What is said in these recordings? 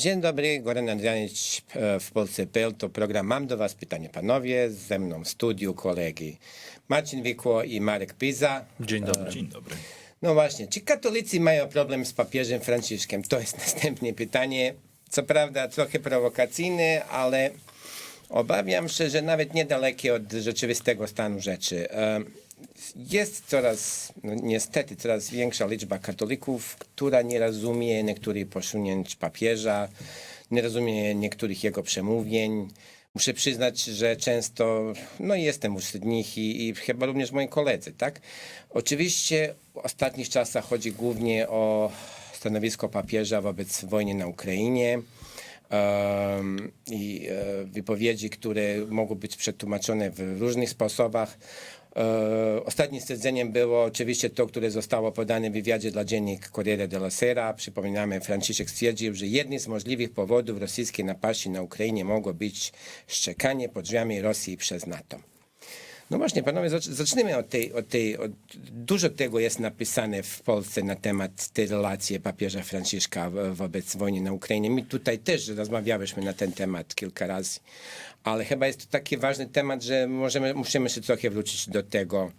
Dzień dobry, Goran Andrianicz e, w Polsce.pl. To program Mam do Was pytanie, panowie. Ze mną w studiu kolegi Marcin Wikło i Marek Piza. Dzień dobry. Dzień dobry. No właśnie, czy katolicy mają problem z papieżem Franciszkiem? To jest następne pytanie. Co prawda trochę prowokacyjne, ale obawiam się, że nawet niedalekie od rzeczywistego stanu rzeczy. Jest coraz, no niestety, coraz większa liczba katolików, która nie rozumie niektórych posunięć papieża, nie rozumie niektórych jego przemówień. Muszę przyznać, że często, no jestem wśród nich i, i chyba również moi koledzy, tak? Oczywiście w ostatnich czasach chodzi głównie o stanowisko papieża wobec wojny na Ukrainie i e, wypowiedzi, które mogą być przetłumaczone w różnych sposobach. E, Ostatnim stwierdzeniem było oczywiście to, które zostało podane w wywiadzie dla dziennik Corriere della Sera. Przypominamy, Franciszek stwierdził, że jednym z możliwych powodów rosyjskiej napaści na Ukrainie mogło być szczekanie pod drzwiami Rosji przez NATO. No właśnie, panowie, zacz- zacznijmy od tej, od tej od, dużo tego jest napisane w Polsce na temat tej relacji papieża Franciszka wo- wobec wojny na Ukrainie. My tutaj też rozmawialiśmy na ten temat kilka razy, ale chyba jest to taki ważny temat, że możemy, musimy się trochę wrócić do tego.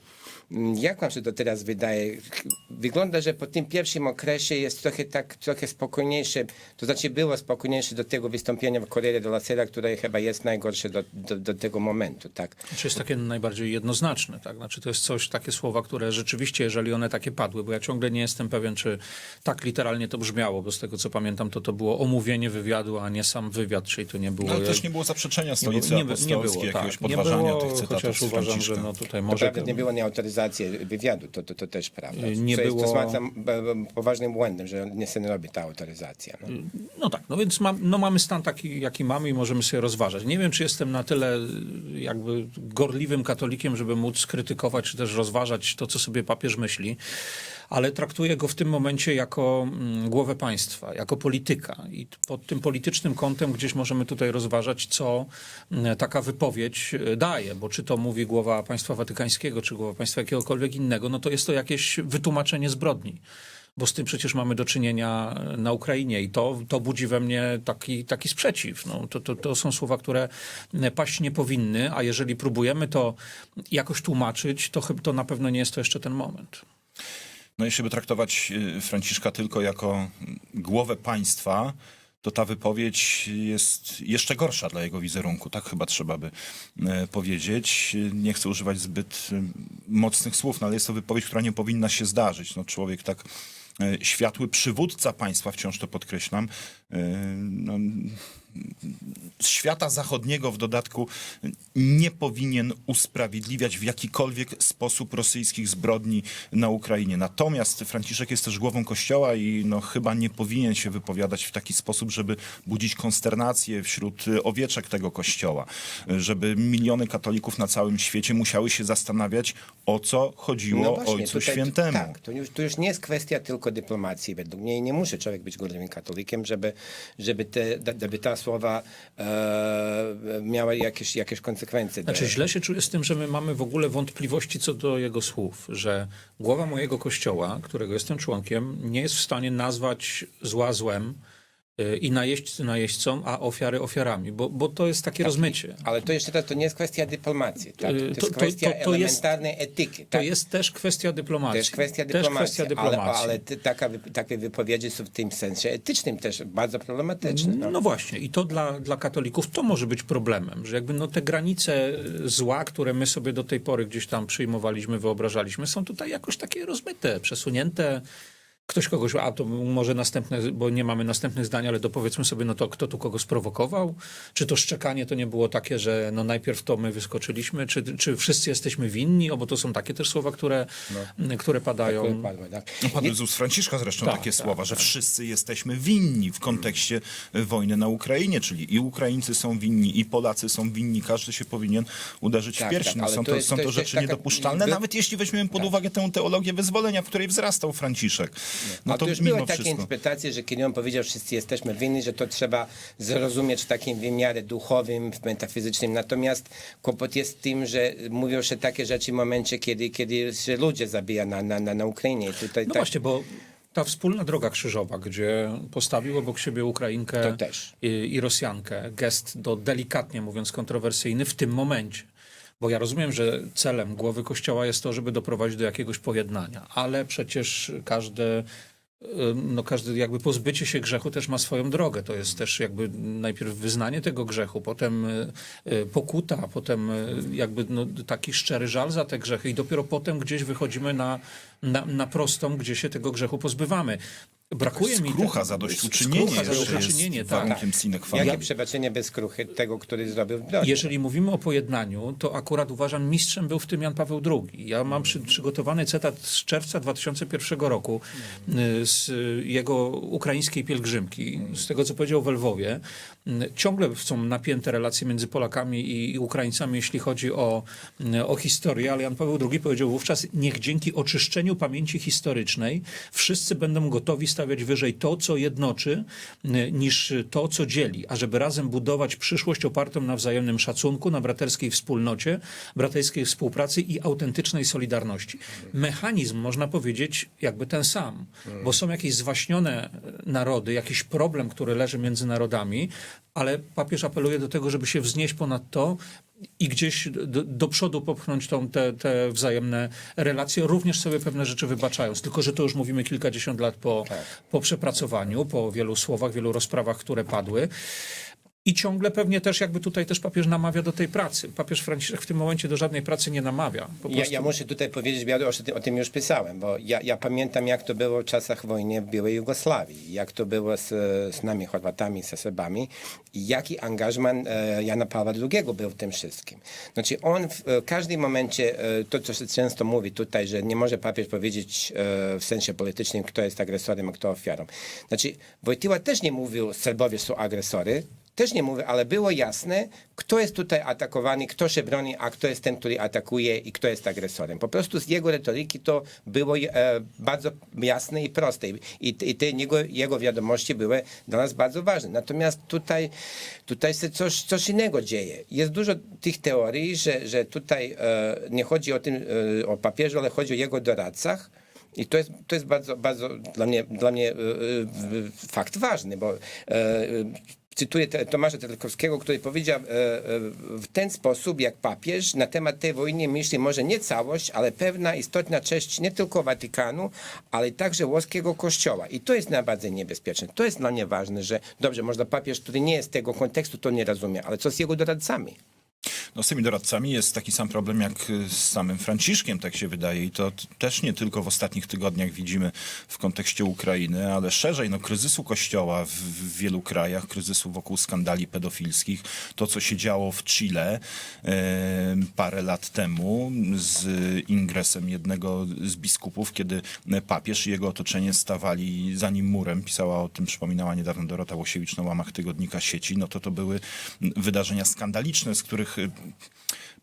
Jak wam się to teraz wydaje? Wygląda, że po tym pierwszym okresie jest trochę tak, trochę spokojniejsze, to znaczy było spokojniejsze do tego wystąpienia w Corriere della Sera, które chyba jest najgorsze do, do, do tego momentu, tak? Czy jest takie najbardziej jednoznaczne, tak? Znaczy to jest coś, takie słowa, które rzeczywiście, jeżeli one takie padły, bo ja ciągle nie jestem pewien, czy tak literalnie to brzmiało, bo z tego co pamiętam, to to było omówienie wywiadu, a nie sam wywiad, czyli to nie było... No, ale też nie było zaprzeczenia nie stolicy było- nie, nie apostolskiej, było, jakiegoś tak, nie podważania było, tych cytatów chociaż uważam, że no tutaj To może... nawet nie było nieautoryzacji wywiadu, to, to, to też prawda. Nie Co jest, było- To smaczam b- b- poważnym błędem, że nie nie robi ta autoryzacja. No. No tak, no więc mam, no mamy stan taki, jaki mamy i możemy sobie rozważać. Nie wiem, czy jestem na tyle y, jakby gorliwym katolikiem, żeby móc krytykować, czy też rozważać to, co sobie papież myśli, ale traktuję go w tym momencie jako mm, głowę państwa, jako polityka. I pod tym politycznym kątem gdzieś możemy tutaj rozważać, co mm, taka wypowiedź y, daje, bo czy to mówi głowa państwa watykańskiego, czy głowa państwa jakiegokolwiek innego, no to jest to jakieś wytłumaczenie zbrodni bo z tym przecież mamy do czynienia na Ukrainie i to, to budzi we mnie taki, taki sprzeciw. No, to, to, to są słowa, które paść nie powinny, a jeżeli próbujemy to jakoś tłumaczyć, to, to na pewno nie jest to jeszcze ten moment. No jeśli by traktować y, Franciszka tylko jako głowę państwa, to ta wypowiedź jest jeszcze gorsza dla jego wizerunku. Tak chyba trzeba by e, powiedzieć. Nie chcę używać zbyt y, mocnych słów, no ale jest to wypowiedź, która nie powinna się zdarzyć. No, człowiek tak e, światły przywódca państwa, wciąż to podkreślam, e, no, świata zachodniego w dodatku nie powinien usprawiedliwiać w jakikolwiek sposób rosyjskich zbrodni na Ukrainie. Natomiast Franciszek jest też głową kościoła i no, chyba nie powinien się wypowiadać w taki sposób, żeby budzić konsternację wśród owieczek tego kościoła, żeby miliony katolików na całym świecie musiały się zastanawiać, o co chodziło Ojcu No tutaj- Świętemu. Tak, to już, to już nie jest kwestia tylko dyplomacji według mnie. Nie musi człowiek być gorliwym katolikiem, żeby, żeby, te, żeby ta słowa e, miała jakieś, jakieś konsekwencje. Znaczy źle się czuję z tym, że my mamy w ogóle wątpliwości co do jego słów, że głowa mojego kościoła, którego jestem członkiem, nie jest w stanie nazwać zła złem i najeźdźcy najeźdźcą, a ofiary ofiarami, bo, bo to jest takie rozmycie. Ale to jeszcze raz, to nie jest kwestia dyplomacji. Tak? To, Y, jest to- to- kwestia to- to jest- elementarnej etyki. To Tak? jest też kwestia dyplomacji. To jest kwestia dyplomacji, kwestia dyplomacji. ale, ale taka, takie wypowiedzi są w tym sensie etycznym też bardzo problematyczne. No. No właśnie, i to dla, dla katolików to może być problemem, że jakby no te granice y, zła, które my sobie do tej pory gdzieś tam przyjmowaliśmy, wyobrażaliśmy, są tutaj jakoś takie rozmyte, przesunięte. Ktoś kogoś, a to może następne, bo nie mamy następnych zdań, ale dopowiedzmy sobie, no to kto tu kogo sprowokował? Czy to szczekanie to nie było takie, że no najpierw to my wyskoczyliśmy? Czy, czy wszyscy jesteśmy winni? O, bo to są takie też słowa, które, które padają. Wypadło, tak. No, padły z ust Franciszka zresztą Tak, takie tak, słowa, że wszyscy jesteśmy winni w kontekście e, wojny na Ukrainie, czyli i Ukraińcy są winni, i Polacy są winni, każdy się powinien uderzyć Tak, w pierś. tak, No, są to jest- są to to rzeczy taka- niedopuszczalne, nawet jeśli weźmiemy pod uwagę tę teologię wyzwolenia, w której wzrastał Franciszek. No A to już były takie wszystko. interpretacje, że kiedy on powiedział, wszyscy jesteśmy winni, że to trzeba zrozumieć w takim wymiarze duchowym, w metafizycznym. Natomiast kłopot jest w tym, że mówią się takie rzeczy w momencie, kiedy, kiedy się ludzie zabija na, na, na, na Ukrainie. I Tutaj No tak, właśnie, bo ta wspólna droga krzyżowa, gdzie postawił obok siebie Ukrainkę i, i Rosjankę, gest do delikatnie mówiąc kontrowersyjny w tym momencie. Bo ja rozumiem, że celem głowy Kościoła jest to, żeby doprowadzić do jakiegoś pojednania, ale przecież każde no każdy jakby pozbycie się grzechu też ma swoją drogę. To jest też jakby najpierw wyznanie tego grzechu, potem y, y, pokuta, potem y, jakby no, taki szczery żal za te grzechy i dopiero potem gdzieś wychodzimy na, na, na prostą, gdzie się tego grzechu pozbywamy. Brakuje mi... Skrucha, zadośćuczynienie skrucha, zadośćuczynienie, jest tak. warunkiem sine qua non. Jakie przebaczenie bez skruchy tego, który zrobił zbrodnię? Jeżeli mówimy o pojednaniu, to akurat uważam, mistrzem był w tym Jan Paweł II. Ja mam przy, przygotowany cytat z czerwca 2001 roku y, z jego ukraińskiej pielgrzymki, z tego, co powiedział w Lwowie. Y, Ciągle są napięte relacje między Polakami i, Ukraińcami, jeśli chodzi o, y, o historię, ale Jan Paweł II powiedział wówczas, niech dzięki oczyszczeniu pamięci historycznej wszyscy będą gotowi stawiać wyżej to, co jednoczy, y, niż to, co dzieli, a żeby razem budować przyszłość opartą na wzajemnym szacunku, na braterskiej wspólnocie, braterskiej współpracy i autentycznej solidarności. Mechanizm, można powiedzieć, jakby ten sam, bo są jakieś zwaśnione narody, jakiś problem, który leży między narodami, ale papież apeluje do tego, żeby się wznieść ponad to i gdzieś do, do przodu popchnąć tą, te, te wzajemne relacje, również sobie pewne rzeczy wybaczając. Tylko, że to już mówimy kilkadziesiąt lat po, po przepracowaniu, po wielu słowach, wielu rozprawach, które padły. I ciągle pewnie też jakby tutaj też papież namawia do tej pracy. Papież Franciszek w tym momencie do żadnej pracy nie namawia. Ja, ja muszę tutaj powiedzieć, ja o, tym- o tym już pisałem, bo ja, ja pamiętam, jak to było w czasach wojny w byłej Jugosławii, jak to było z, z nami Chorwatami, z Serbami i jaki angażman e, Jana Pawła II był w tym wszystkim. Znaczy on w e, każdym momencie, e, to co się często mówi tutaj, że nie może papież powiedzieć e, w sensie politycznym, kto jest agresorem, a kto ofiarą. Znaczy Wojtyła też nie mówił, Serbowie są agresory, też nie mówię, ale było jasne, kto jest tutaj atakowany, kto się broni, a kto jest ten, który atakuje i kto jest agresorem. Po prostu z jego retoryki to było e, bardzo jasne i proste. I, i te jego, jego wiadomości były dla nas bardzo ważne. Natomiast tutaj, tutaj się coś, coś innego dzieje. Jest dużo tych teorii, że, że tutaj e, nie chodzi o, tym, e, o papieżu, ale chodzi o jego doradcach. I to jest, to jest bardzo, bardzo dla mnie, dla mnie fakt ważny, bo cytuję Tomasza Terlikowskiego, który powiedział e, e, w ten sposób, jak papież na temat tej wojny myśli może nie całość, ale pewna istotna część nie tylko Watykanu, ale także włoskiego kościoła. I to jest najbardziej niebezpieczne. To jest dla mnie ważne, że dobrze, może papież, który nie jest tego kontekstu, to nie rozumie, ale co z jego doradcami? No z tymi doradcami jest taki sam problem jak y, z samym Franciszkiem, tak się wydaje. I to też nie tylko w ostatnich tygodniach widzimy w kontekście Ukrainy, ale szerzej, no kryzysu kościoła w, w wielu krajach, kryzysu wokół skandali pedofilskich. To, co się działo w Chile e, parę lat temu z ingresem jednego z biskupów, kiedy papież i jego otoczenie stawali za nim murem. Pisała o tym, przypominała niedawno Dorota Łosiewicz na łamach tygodnika sieci. No to to były wydarzenia skandaliczne, z których y,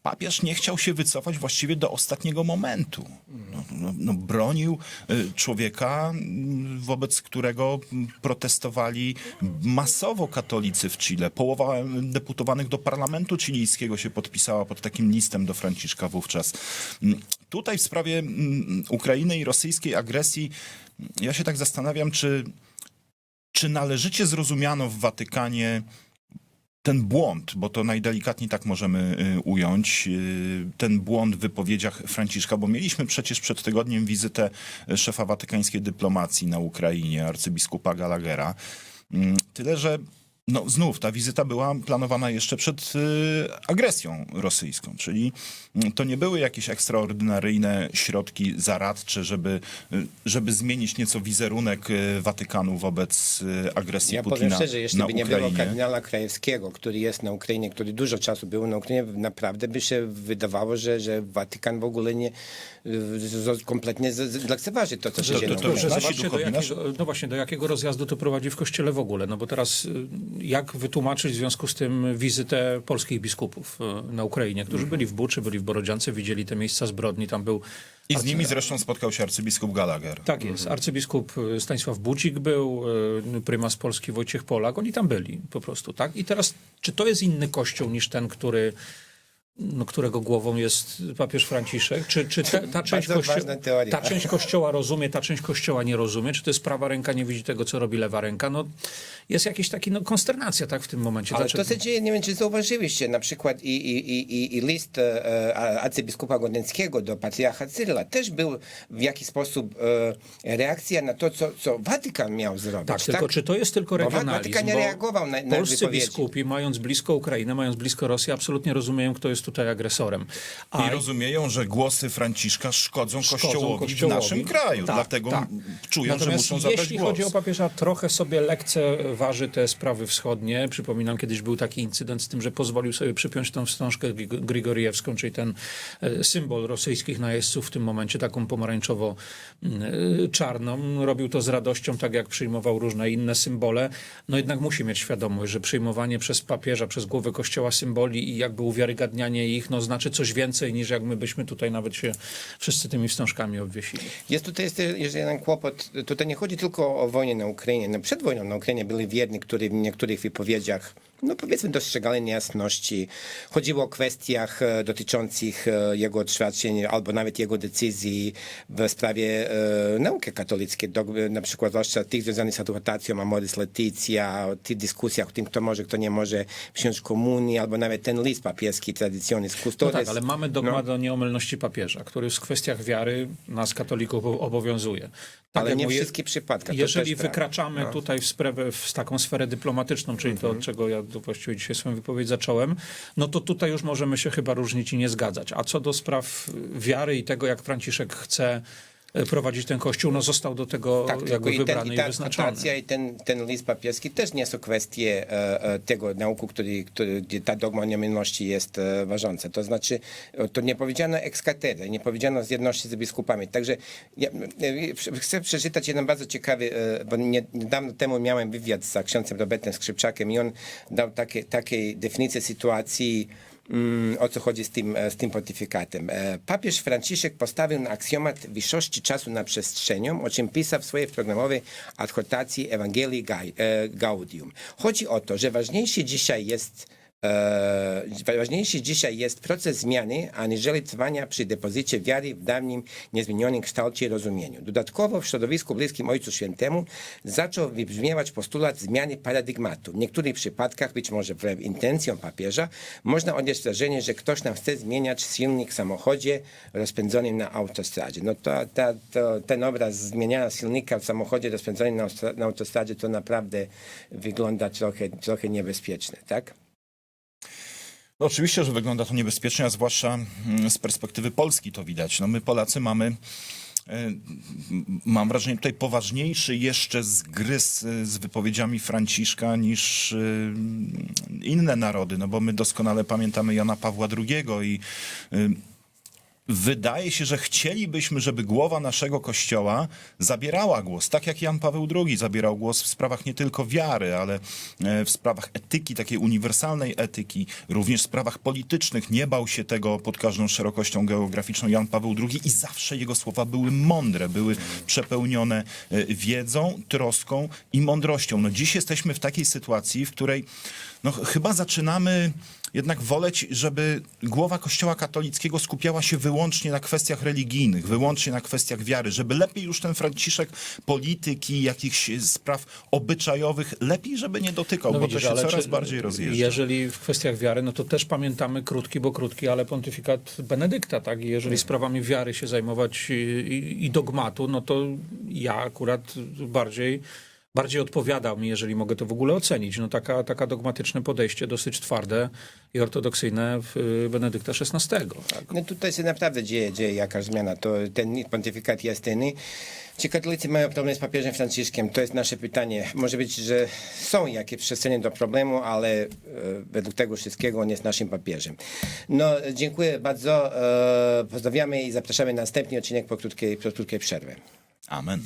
papież nie chciał się wycofać właściwie do ostatniego momentu. No, no, no, bronił y, człowieka, mm, wobec którego protestowali masowo katolicy w Chile. Połowa deputowanych do parlamentu chilijskiego się podpisała pod takim listem do Franciszka wówczas. Mm, Tutaj w sprawie mm, Ukrainy i rosyjskiej agresji ja się tak zastanawiam, czy, czy należycie zrozumiano w Watykanie ten błąd, bo to najdelikatniej tak możemy y, ująć, y, ten błąd w wypowiedziach Franciszka, bo mieliśmy przecież przed tygodniem wizytę szefa watykańskiej dyplomacji na Ukrainie, arcybiskupa Gallaghera. Mm, Tyle, że no, znów ta wizyta była planowana jeszcze przed y, agresją rosyjską, czyli mm, to nie były jakieś ekstraordynaryjne środki zaradcze, żeby, y, żeby zmienić nieco wizerunek y, Watykanu wobec y, agresji Ja Putina powiem szczerze, jeśli na by nie Ukrainie. było kardynała Krajewskiego, który jest na Ukrainie, który dużo czasu był na Ukrainie, naprawdę by się wydawało, że, że Watykan w ogóle nie z- kompletnie lekceważy to, co się dzieje no właśnie, do jakiego rozjazdu to prowadzi w kościele w ogóle. No bo teraz jak wytłumaczyć w związku z tym wizytę polskich biskupów y, na Ukrainie, którzy byli w Buczy, byli w Borodziance, widzieli te miejsca zbrodni, tam był... I z nimi zresztą spotkał się arcybiskup Gallagher. Tak jest. Arcybiskup y, Stanisław Budzik był, y, prymas Polski Wojciech Polak, oni tam byli po prostu, tak? I teraz, czy to jest inny kościół niż ten, który którego głową jest papież Franciszek? Czy, czy te, ta, część teoria. ta część kościoła rozumie, ta część kościoła nie rozumie? Czy to jest prawa ręka, nie widzi tego, co robi lewa ręka? No, jest jakaś taka no, konsternacja tak, w tym momencie. Ale Dlaczego? to się dzieje, nie wiem czy zauważyliście, na przykład i, i, i, i- list e, arcybiskupa Godęckiego do patriarcha Cyryla też był w jakiś sposób e, reakcja na to, co, co Watykan miał zrobić. Tak, tylko czy to jest tylko regionalizm? Watykan nie reagował na- na Polscy wypowiedzi. biskupi, mając blisko Ukrainę, mając blisko Rosję, absolutnie rozumieją, kto jest tutaj agresorem. A I rozumieją, że głosy Franciszka szkodzą, szkodzą kościołowi, Kościołowi. w naszym kraju. Tak, Dlatego tak. czują, Natomiast że muszą zabrać jeśli głos. chodzi o papieża, trochę sobie lekceważy te sprawy wschodnie. Przypominam, kiedyś był taki incydent z tym, że pozwolił sobie przypiąć tą wstążkę grig- grigoriewską, czyli ten e, symbol rosyjskich najeźdźców w tym momencie, taką pomarańczowo-czarną. Robił to z radością, tak jak przyjmował różne inne symbole. No jednak musi mieć świadomość, że przyjmowanie przez papieża, przez głowę kościoła symboli i jakby uwiarygadnianie ich, no znaczy coś więcej niż jak my byśmy tutaj nawet się wszyscy tymi wstążkami obwiesili. Jest tutaj jest jeszcze jeden kłopot. Tutaj nie chodzi tylko o wojnę na Ukrainie. No, przed wojną na Ukrainie byli wierni, którzy w niektórych wypowiedziach, no powiedzmy, dostrzegali niejasności. Chodziło o kwestiach e, dotyczących e, jego oświadczeń albo nawet jego decyzji w sprawie e, nauki katolickiej, dogmy, na przykład zwłaszcza tych związanych z adhortacją Amoris Laetitia, o tych dyskusjach o tym, kto może, kto nie może wziąć komunii, albo nawet ten list papieski Traditionis No Custodes. tak, ale mamy dogmat o nieomylności papieża, który w kwestiach wiary nas katolików obowiązuje. Tak Ale nie mówię, wszystkie przypadki. Jeżeli prawda. wykraczamy No. tutaj w, sprawę, w taką sferę dyplomatyczną, czyli to, od czego ja tu właściwie dzisiaj swoją wypowiedź zacząłem, no to tutaj już możemy się chyba różnić i nie zgadzać. A co do spraw wiary i tego, jak Franciszek chce prowadzić ten kościół, no został do tego Tak, jakby i, wybrany i i, ta wyznaczony. adaptacja i ten, ten list papieski też nie są kwestie e, e, tego nauku, który, który, gdzie ta dogma nieomylności jest e, ważąca. To znaczy, e, to nie powiedziano ex cathedra, nie powiedziano z jedności z biskupami. Także ja, e, chcę przeczytać jeden bardzo ciekawy, e, bo nie, niedawno temu miałem wywiad z księdzem Robertem Skrzypczakiem i on dał takie, takie definicje sytuacji, o co chodzi z tym, e, z tym pontyfikatem. E, Papież Franciszek postawił na aksjomat wyższości czasu nad przestrzenią, o czym pisał w swojej programowej adhortacji Ewangelii e, Gaudium. Chodzi o to, że ważniejszy dzisiaj jest E, ważniejszy dzisiaj jest proces zmiany, aniżeli trwania przy depozycie wiary w dawnym, niezmienionym kształcie i rozumieniu. Dodatkowo w środowisku bliskim Ojcu Świętemu zaczął wybrzmiewać postulat zmiany paradygmatu. W niektórych przypadkach, być może wbrew intencjom papieża, można odnieść wrażenie, że ktoś nam chce zmieniać silnik w samochodzie rozpędzonym na autostradzie. No to, to, ten obraz zmieniania silnika w samochodzie rozpędzonym na, na autostradzie to naprawdę wygląda trochę, trochę niebezpieczne, tak? No oczywiście, że wygląda to niebezpiecznie, a zwłaszcza mm, z perspektywy Polski to widać. No my Polacy mamy, e, mam wrażenie, tutaj poważniejszy jeszcze zgryz e, z wypowiedziami Franciszka niż e, inne narody, no bo my doskonale pamiętamy Jana Pawła II i Wydaje się, że chcielibyśmy, żeby głowa naszego kościoła zabierała głos, tak jak Jan Paweł II zabierał głos w sprawach nie tylko wiary, ale e, w sprawach etyki, takiej uniwersalnej etyki, również w sprawach politycznych. Nie bał się tego pod każdą szerokością geograficzną Jan Paweł II i zawsze jego słowa były mądre, były przepełnione e, wiedzą, troską i mądrością. No dziś jesteśmy w takiej sytuacji, w której no, chyba zaczynamy jednak woleć, żeby głowa Kościoła katolickiego skupiała się wyłącznie na kwestiach religijnych, wyłącznie na kwestiach wiary, żeby lepiej już ten Franciszek polityki, jakichś spraw obyczajowych, lepiej, żeby nie dotykał, bo No widzisz, to się coraz czy- bardziej rozjeżdża. Jeżeli w kwestiach wiary, no to też pamiętamy krótki, bo krótki, ale pontyfikat Benedykta, tak? I jeżeli sprawami wiary się zajmować i, i, i dogmatu, no to ja akurat bardziej, bardziej odpowiadał mi, jeżeli mogę to w ogóle ocenić. No taka, taka dogmatyczne podejście, dosyć twarde i ortodoksyjne w y, Benedykta XVI, tak? No tutaj się naprawdę dzieje, dzieje jakaś zmiana. To ten pontyfikat jest inny. Czy katolicy mają problem z papieżem Franciszkiem? To jest nasze pytanie. Może być, że są jakieś przestrzenie do problemu, ale e, według tego wszystkiego on jest naszym papieżem. No, dziękuję bardzo. E, pozdrawiamy i zapraszamy na następny odcinek po krótkiej, po krótkiej przerwie. Amen.